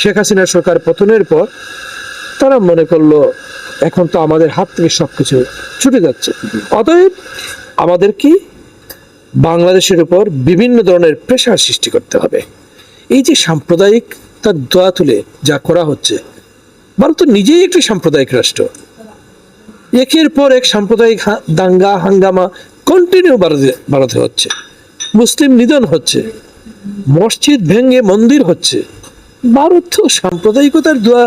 শেখ হাসিনার সরকার পতনের পর তারা মনে করল, এখন তো আমাদের হাত থেকে সবকিছু ছুটে যাচ্ছে। অতএব আমাদের কি? বাংলাদেশের উপর বিভিন্ন ধরনের প্রেশার সৃষ্টি করতে হবে। এই যে সাম্প্রদায়িক তার দোয়া তুলে যা করা হচ্ছে, ভারত তো নিজেই একটি সাম্প্রদায়িক রাষ্ট্র। একের পর এক সাম্প্রদায়িক দাঙ্গা, হাঙ্গামা কন্টিনিউ ভারতে ভারতে হচ্ছে। মুসলিম নিধন হচ্ছে। মসজিদ ভেঙে মন্দির হচ্ছে। ভারত তো সাম্প্রদায়িকতার দোয়া।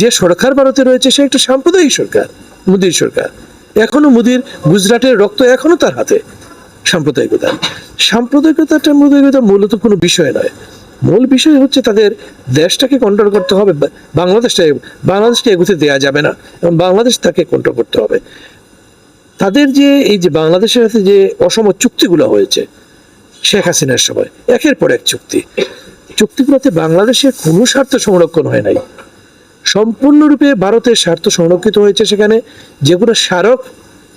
যে সরকার ভারতে রয়েছে, সে একটা সাম্প্রদায়িক সরকার, মোদীর সরকার। এখনও মোদির গুজরাটের রক্ত এখনও তার হাতে, সাম্প্রদায়িকতা। সাম্প্রদায়িকতাটা সাম্প্রদায়িকতা মূলত কোনো বিষয় নয়। মূল বিষয় হচ্ছে তাদের দেশটাকে কন্ট্রোল করতে হবে বাংলাদেশটাকে, বাংলাদেশকে এগুতে দেওয়া যাবে না, এবং বাংলাদেশ তাকে কন্ট্রোল করতে হবে। তাদের যে, এই যে বাংলাদেশের সাথে যে অসম চুক্তিগুলো হয়েছে, শেখ হাসিনার সময়, একের পর এক চুক্তি। চুক্তিগুলোতে বাংলাদেশের কোনো স্বার্থ সংরক্ষণ হয় নাই। সম্পূর্ণরূপে ভারতের স্বার্থ সংরক্ষিত হয়েছে সেখানে, যেগুলো স্মারক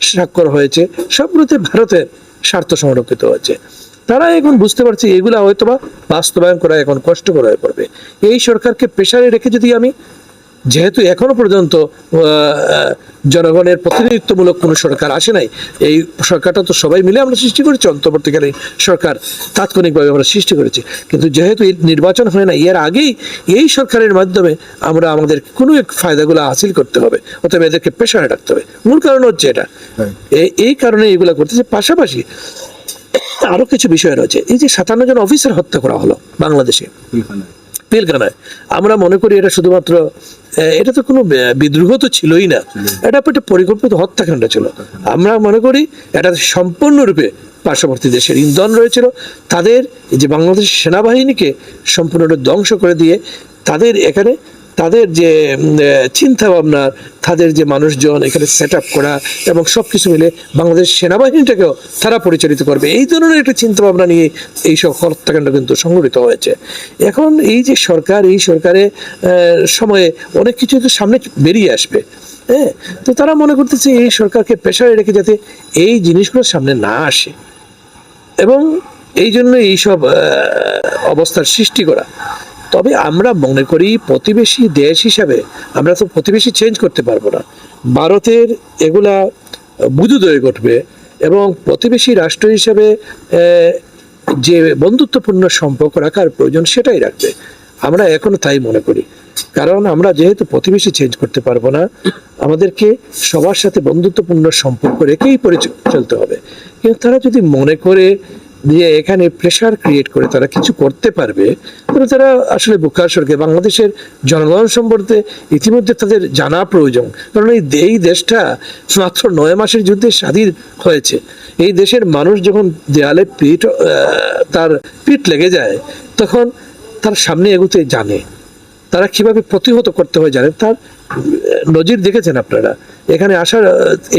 স্বাক্ষর হয়েছে, সবগুলোতে ভারতের স্বার্থ সংরক্ষিত হয়েছে। তারা এখন বুঝতে পারছে, এগুলা হয়তোবা বাস্তবায়ন করা এখন কষ্টকর হয়ে পড়বে। এই সরকারকে প্রেশারে রেখে যদি আমি যেহেতু এখনও পর্যন্ত জনগণের প্রতিনিধিত্বমূলক কোনো সরকার আসে নাই এই সরকারটা তো সবাই মিলে আমরা সৃষ্টি করেছি অন্তর্বর্তীকালীন সরকার তাৎক্ষণিকভাবে আমরা সৃষ্টি করেছি। কিন্তু যেহেতু নির্বাচন হয় না এর আগেই এই সরকারের মাধ্যমে আমরা আমাদের কোনো এক ফায়দাগুলো হাসিল করতে হবে অতএব এদেরকে পেশায় রাখতে হবে। মূল কারণ হচ্ছে এটা। এই- এই কারণে এগুলো করতেছে পাশাপাশি আরও কিছু বিষয় রয়েছে। এই যে সাতান্ন জন অফিসার হত্যা করা হলো বাংলাদেশে। পিলখানায় আমরা মনে করি এটা শুধুমাত্র এটা তো কোনো বিদ্রোহ তো ছিলই না। এটা একটা পরিকল্পিত হত্যাকাণ্ড ছিল। আমরা মনে করি এটা সম্পূর্ণরূপে পার্শ্ববর্তী দেশের ইন্ধন রয়েছিল। তাদের যে বাংলাদেশ সেনাবাহিনীকে সম্পূর্ণরূপে ধ্বংস করে দিয়ে তাদের এখানে তাদের যে চিন্তা ভাবনা তাদের যে মানুষজন এখানে সেট আপ করা এবং সব কিছু মিলে বাংলাদেশ সেনাবাহিনীটাকেও তারা পরিচালিত করবে। এই ধরনের একটা চিন্তা ভাবনা নিয়ে এই সব হত্যাকাণ্ড কিন্তু সংঘটিত হয়েছে। এখন এই যে সরকার এই সরকারের আহ, সময়ে অনেক কিছু তো সামনে বেরিয়ে আসবে। হ্যাঁ তো তারা মনে করতেছে এই সরকারকে প্রেশারে রেখে যাতে এই জিনিসগুলো সামনে না আসে। এবং এই জন্য এইসব অবস্থার সৃষ্টি করা। তবে আমরা মনে করি প্রতিবেশী দেশ হিসাবে আমরা তো প্রতিবেশী চেঞ্জ করতে পারব না। ভারতের এগুলা বুধুদয় ঘটবে এবং প্রতিবেশী রাষ্ট্র হিসাবে যে বন্ধুত্বপূর্ণ সম্পর্ক রাখার প্রয়োজন সেটাই রাখবে। আমরা এখনও তাই মনে করি। কারণ আমরা যেহেতু প্রতিবেশী চেঞ্জ করতে পারব না, আমাদেরকে সবার সাথে বন্ধুত্বপূর্ণ সম্পর্ক রেখেই পরিচয় চলতে হবে। কিন্তু তারা যদি মনে করে যে এখানে প্রেশার ক্রিয়েট করে তারা কিছু করতে পারবে, তাহলে তারা আসলে বুকার সরকার বাংলাদেশের জনগণ সম্পর্কে ইতিমধ্যে তাদের জানা প্রয়োজন। কারণ এই এই দেশটা মাত্র নয় মাসের যুদ্ধে স্বাধীন হয়েছে। এই দেশের মানুষ যখন দেয়ালে পিঠ তার পিঠ লেগে যায়, তখন তার সামনে এগুতে জানে। তারা কীভাবে প্রতিহত করতে হয় জানেন? তার নজির দেখেছেন আপনারা। এখানে আসার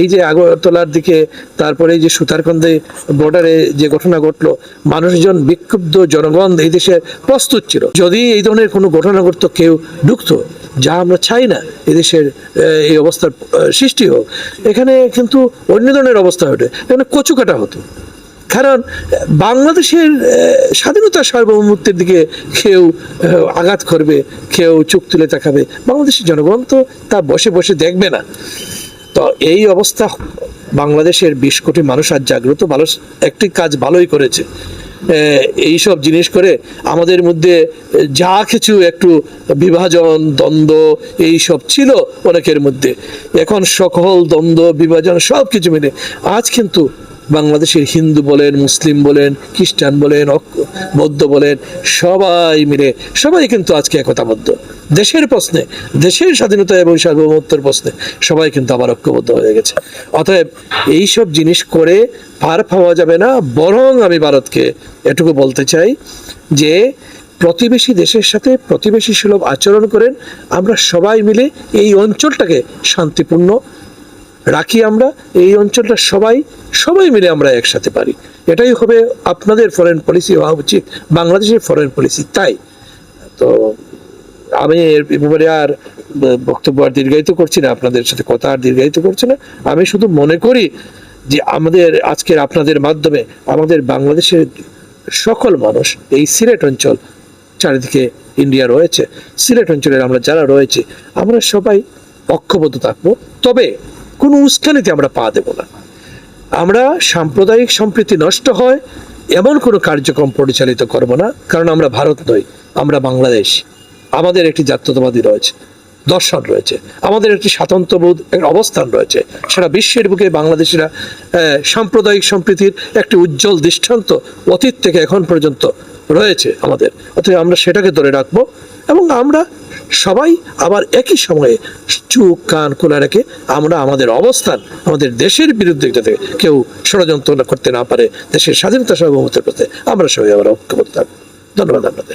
এই যে আগরতলার দিকে, তারপরে এই যে সুতারকন্দে বর্ডারে যে ঘটনা ঘটলো, মানুষজন বিক্ষুব্ধ, জনগণ এই দেশে প্রস্তুত ছিল। যদি এই ধরনের কোনো ঘটনা ঘটতো, কেউ ঢুকতো, যা আমরা চাই না এদেশের এই অবস্থার সৃষ্টি হোক। এখানে কিন্তু অন্য ধরনের অবস্থা হতো এখানে কচুকাটা হতো। কারণ বাংলাদেশের স্বাধীনতা সার্বভৌমত্বের দিকে কেউ আঘাত করবে, কেউ চোখ তুলে তাকাবে। বাংলাদেশের জনগণ তো তা বসে বসে দেখবে না। তো এই অবস্থা বাংলাদেশের বিশ কোটি মানুষ আজ জাগ্রত, ভালো, একটি কাজ ভালোই করেছে। এই সব জিনিস করে আমাদের মধ্যে যা কিছু একটু বিভাজন, দ্বন্দ্ব এই সব ছিল অনেকের মধ্যে। এখন সকল দ্বন্দ্ব, বিভাজন সব কিছু মিলে আজ কিন্তু বাংলাদেশের হিন্দু বলেন, মুসলিম বলেন, খ্রিস্টান বলেন বৌদ্ধ বলেন, সবাই মিলে, সবাই কিন্তু আজকে একতাবদ্ধ। দেশের প্রশ্নে, দেশের স্বাধীনতা এবং সার্বভৌমত্বের প্রশ্নে সবাই কিন্তু আবার ঐক্যবদ্ধ হয়ে গেছে। অতএব এইসব জিনিস করে পার পাওয়া যাবে না, বরং আমি ভারতকে এটুকু বলতে চাই যে, প্রতিবেশী দেশের সাথে প্রতিবেশী সুলভ আচরণ করেন, আমরা সবাই মিলে এই অঞ্চলটাকে শান্তিপূর্ণ রাখি আমরা, এই অঞ্চলটা সবাই সবাই মিলে আমরা একসাথে পারি। এটাই হবে আপনাদের ফরেন পলিসি হওয়া উচিত। বাংলাদেশের ফরেন পলিসি তাই। তো আমি এর ব্যাপারে আর বক্তব্য আর দীর্ঘায়িত করছি না, আপনাদের সাথে কথা আর দীর্ঘায়িত করছি না। আমি শুধু মনে করি যে আমাদের আজকের আপনাদের মাধ্যমে আমাদের বাংলাদেশের সকল মানুষ, এই সিলেট অঞ্চল চারিদিকে ইন্ডিয়া রয়েছে। সিলেট অঞ্চলের আমরা যারা রয়েছে, আমরা সবাই ঐক্যবদ্ধ থাকব। তবে কোনো উস্কানিতে আমরা পা দেব না। আমরা সাম্প্রদায়িক সম্প্রীতি নষ্ট হয়, এমন কোনো কার্যক্রম পরিচালিত করব না, কারণ আমরা ভারত নই, আমরা বাংলাদেশ। আমাদের একটি জাতীয়তাবাদী রয়েছে, দর্শন রয়েছে। আমাদের একটি স্বাতন্ত্র্যবোধ একটা অবস্থান রয়েছে। সারা বিশ্বের বুকে বাংলাদেশিরা সাম্প্রদায়িক সম্প্রীতির একটি উজ্জ্বল দৃষ্টান্ত অতীত থেকে এখন পর্যন্ত রয়েছে আমাদের। অতএব আমরা সেটাকে ধরে রাখব এবং আমরা সবাই আবার একই সময়ে চুপ, কান খোলা রেখে আমরা আমাদের অবস্থান আমাদের দেশের বিরুদ্ধে যাতে কেউ ষড়যন্ত্র করতে না পারে, দেশের স্বাধীনতা সার্বভৌমত্বের প্রতি আমরা সবাই আবার ঐক্যবদ্ধ ধন্যবাদ আপনাদের।